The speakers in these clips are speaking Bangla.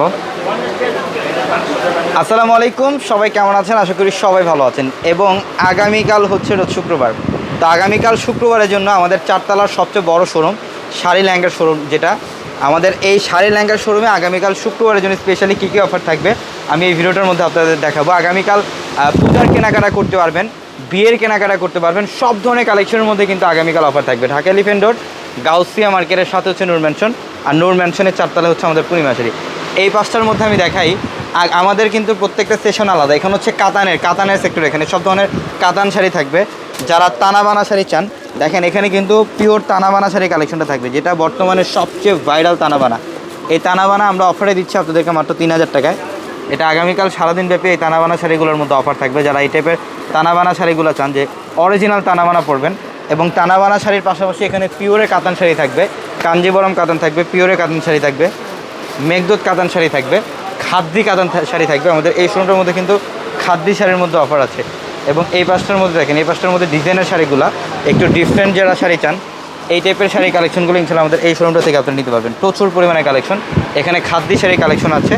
বল আসসালামু আলাইকুম, সবাই কেমন আছেন? আশা করি সবাই ভালো আছেন। এবং আগামীকাল হচ্ছে শুক্রবার। তো আগামীকাল শুক্রবারের জন্য আমাদের চারতলার সবচেয়ে বড় শোরুম, শাড়ি ল্যাঙ্গার শোরুম, যেটা। আমাদের এই শাড়ি ল্যাঙ্গার শোরুমে আগামীকাল শুক্রবারের জন্য স্পেশালি কী কী অফার থাকবে, আমি এই ভিডিওটার মধ্যে আপনাদের দেখাবো। আগামীকাল পূজার কেনাকাটা করতে পারবেন, বিয়ের কেনাকাটা করতে পারবেন, সব ধরনের কালেকশনের মধ্যে কিন্তু আগামীকাল অফার থাকবে। ঢাকা এলিফেন্ট রোড, গাউসিয়া মার্কেটের সাথে হচ্ছে নূর ম্যানশন আর নূর ম্যানশনের চারতলা হচ্ছে আমাদের পূর্ণিমাশারি। এই পাঁচটার মধ্যে আমি দেখাই। আমাদের কিন্তু প্রত্যেকটা সেশন আলাদা। এখানে হচ্ছে কাতানের কাতানের সেক্টর এখানে সব ধরনের কাতান শাড়ি থাকবে। যারা তানাবানা শাড়ি চান, দেখেন এখানে কিন্তু পিওর তানাবানা শাড়ি কালেকশনটা থাকবে, যেটা বর্তমানে সবচেয়ে ভাইরাল তানাবানা। এই তানাবানা আমরা অফারে দিচ্ছি আপনাদেরকে মাত্র তিন হাজার টাকায়। এটা আগামীকাল সারাদিন ব্যাপী এই তানাবানা শাড়িগুলোর মধ্যে অফার থাকবে। যারা এই টাইপের তানাবানা শাড়িগুলো চান, যে অরিজিনাল তানাবানা পরবেন এবং তানাবানা শাড়ির পাশাপাশি এখানে পিওরে কাতান শাড়ি থাকবে, কাঞ্জিবরম কাতান থাকবে পিওরে কাতান শাড়ি থাকবে। মেঘদূত কাতান শাড়ি থাকবে, খাদ্দি কাতান শাড়ি থাকবে। আমাদের এই শোরুমটার মধ্যে কিন্তু খাদ্দি শাড়ির মধ্যে অফার আছে। এবং এই পাঁচটার মধ্যে দেখেন, এই পাঁচটার মধ্যে ডিজাইনের শাড়িগুলো, একটু ডিফারেন্ট যারা শাড়ি চান, এই টাইপের শাড়ি কালেকশনগুলো ইনশাল্লাহ আমাদের এই শোরুমটা থেকে আপনি নিতে পারবেন। প্রচুর পরিমাণে কালেকশন এখানে খাদ্দি শাড়ি কালেকশন আছে।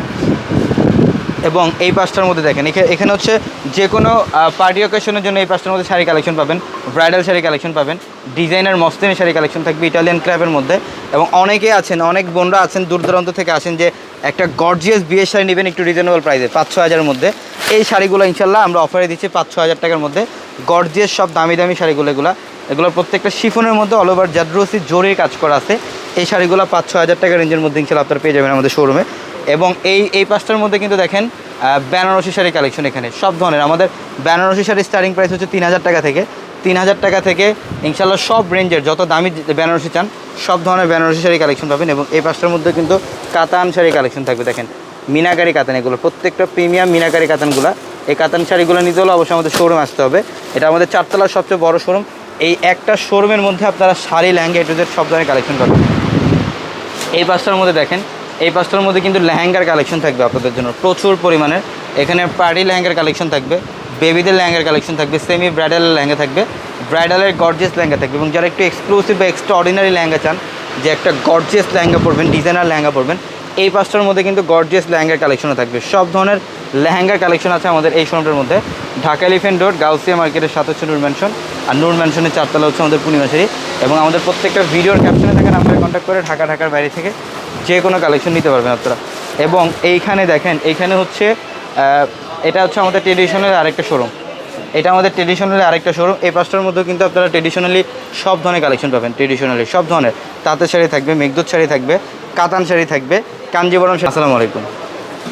এবং এই পাঁচটার মধ্যে দেখেন, এখা- এখানে হচ্ছে যে কোনো পার্টি অকেশনের জন্য এই পাঁচটার মধ্যে শাড়ি কালেকশন পাবেন ব্রাইডাল শাড়ি কালেকশন পাবেন ডিজাইনার মস্তিনী শাড়ি কালেকশন থাকবে ইটালিয়ান ক্র্যাপের মধ্যে এবং অনেকে আছেন, অনেক বোনরা আছেন দূর দূরান্ত থেকে আসেন যে একটা গর্জিয়াস বিয়ের শাড়ি নেবেন একটু রিজনেবল প্রাইসে পাঁচ ছ হাজারের মধ্যে। এই শাড়িগুলো ইনশাল্লাহ আমরা অফারে দিচ্ছি পাঁচ ছ হাজার টাকার মধ্যে গর্জিয়াস সব দামি দামি শাড়িগুলো এগুলো। এগুলো প্রত্যেকটা শিফনের মধ্যে অল ওভার জাদ্রসি জোরে কাজ করা আছে। এই শাড়িগুলো পাঁচ ছ হাজার টাকা রেঞ্জের মধ্যে ইনশাল্লাহ আপনারা পেয়ে যাবেন আমাদের শোরুমে এবং এই এই পাঁচটার মধ্যে কিন্তু দেখেন বেনারসি শাড়ি কালেকশন এখানে। সব ধরনের। আমাদের বেনারসি শাড়ির স্টার্টিং প্রাইস হচ্ছে তিন হাজার টাকা থেকে। তিন হাজার টাকা থেকে ইনশাল্লাহ সব রেঞ্জের যত দামি বেনারসি চান, সব ধরনের বেনারসি শাড়ি কালেকশন পাবেন এবং এই পাঁচটার মধ্যে কিন্তু কাতান শাড়ি কালেকশন থাকবে। দেখেন, মিনাকারি কাতান এগুলো, প্রত্যেকটা প্রিমিয়াম মিনাকারি কাতানগুলো। এই কাতান শাড়িগুলো নিতে হলে অবশ্যই আমাদের শোরুম আসতে হবে। এটা আমাদের চারতলার সবচেয়ে বড় শোরুম এই একটা শোরুমের মধ্যে আপনারা শাড়ি ল্যাঙ্গা এটুদের সব ধরনের কালেকশন পাবেন। এই পাঁচটার মধ্যে দেখেন এই পাঁচটার মধ্যে কিন্তু লেহেঙ্গার কালেকশন থাকবে আপনাদের জন্য। প্রচুর পরিমাণের এখানে পার্টি লেহেঙ্গার কালেকশন থাকবে, বেবিদের লেহেঙ্গার কালেকশন থাকবে সেমি ব্রাইডাল লেহেঙ্গা থাকবে ব্রাইডালের গর্জিয়াস লেহেঙ্গা থাকবে এবং যারা একটু এক্সক্লুসিভ বা এক্সট্রা অর্ডিনারি লেহেঙ্গা চান, যে একটা গর্জিয়াস লেহেঙ্গা পরবেন ডিজাইনার লেহেঙ্গা পরবেন, এই পাঁচটার মধ্যে কিন্তু গর্জিয়াস লেহেঙ্গার কালেকশনও থাকবে। সব ধরনের লেহেঙ্গার কালেকশন আছে আমাদের এই শোরুমটার মধ্যে। ঢাকা এলিফেন্ট রোড গাউসিয়া মার্কেটের সাথে হচ্ছে নূর ম্যানশন আর নূর ম্যানশনের চারতলা হচ্ছে আমাদের পূর্ণিমাশারি। এবং আমাদের প্রত্যেকটা ভিডিওর ক্যাপশনে থাকেন আপনারা কন্ট্যাক্ট করে ঢাকা, ঢাকার বাইরে থেকে যে কোনো কালেকশন নিতে পারবেন আপনারা। এবং এইখানে দেখেন, এইখানে হচ্ছে এটা হচ্ছে আমাদের ট্রেডিশনাল আরেকটা শোরুম এটা আমাদের ট্রেডিশনালি আরেকটা শোরুম এই পাঁচটার মধ্যে কিন্তু আপনারা ট্রেডিশনালি সব ধরনের কালেকশন পাবেন ট্রেডিশনালি সব ধরনের। তাঁতের শাড়ি থাকবে, মেঘদুত শাড়ি থাকবে, কাতান শাড়ি থাকবে, কাঞ্জিবরম আসসালামু আলাইকুম।